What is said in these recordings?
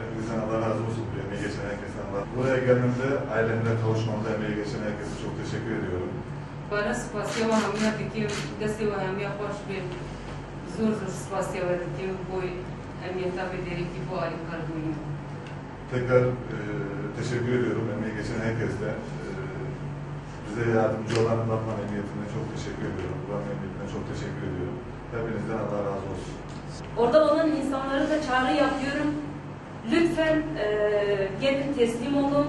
Hepinizden Allah razı olsun. Bu emeği geçen herkesten Allah. Buraya geldiğimde ailemle kavuşmamda emeği geçen herkese çok teşekkür ediyorum. Bana spasiya wa hamiya dikim, desti wa hamiya hoş bir zor zor spasiya wa dikim bu emniyete bedeli ki bu alim kalbuyum. Tekrar e, teşekkür ediyorum emeği geçen herkese. E, bize yardımcı olan Batman Emniyetine çok teşekkür ediyorum. Buranın Emniyetine çok teşekkür ediyorum. Hepinizden Allah razı olsun. Orada olan insanlara da çağrı yapıyorum. Lütfen e, gelin teslim olun.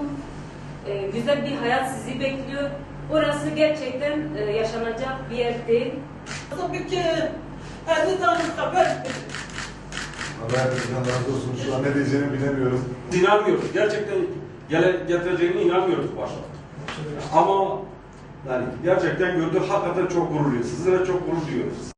E, güzel bir hayat sizi bekliyor. Orası gerçekten e, yaşanacak bir yer değil. Tabii ki 50 tane haber. Allah hepinizden razı olsun. Şu an ne diyeceğimi bilemiyorum. İnanmıyoruz. Gerçekten gele, getireceğine inanmıyorduk başta. Ama yani gerçekten gördük hakikaten çok gururluyuz. Sizlere çok gurur duyuyoruz.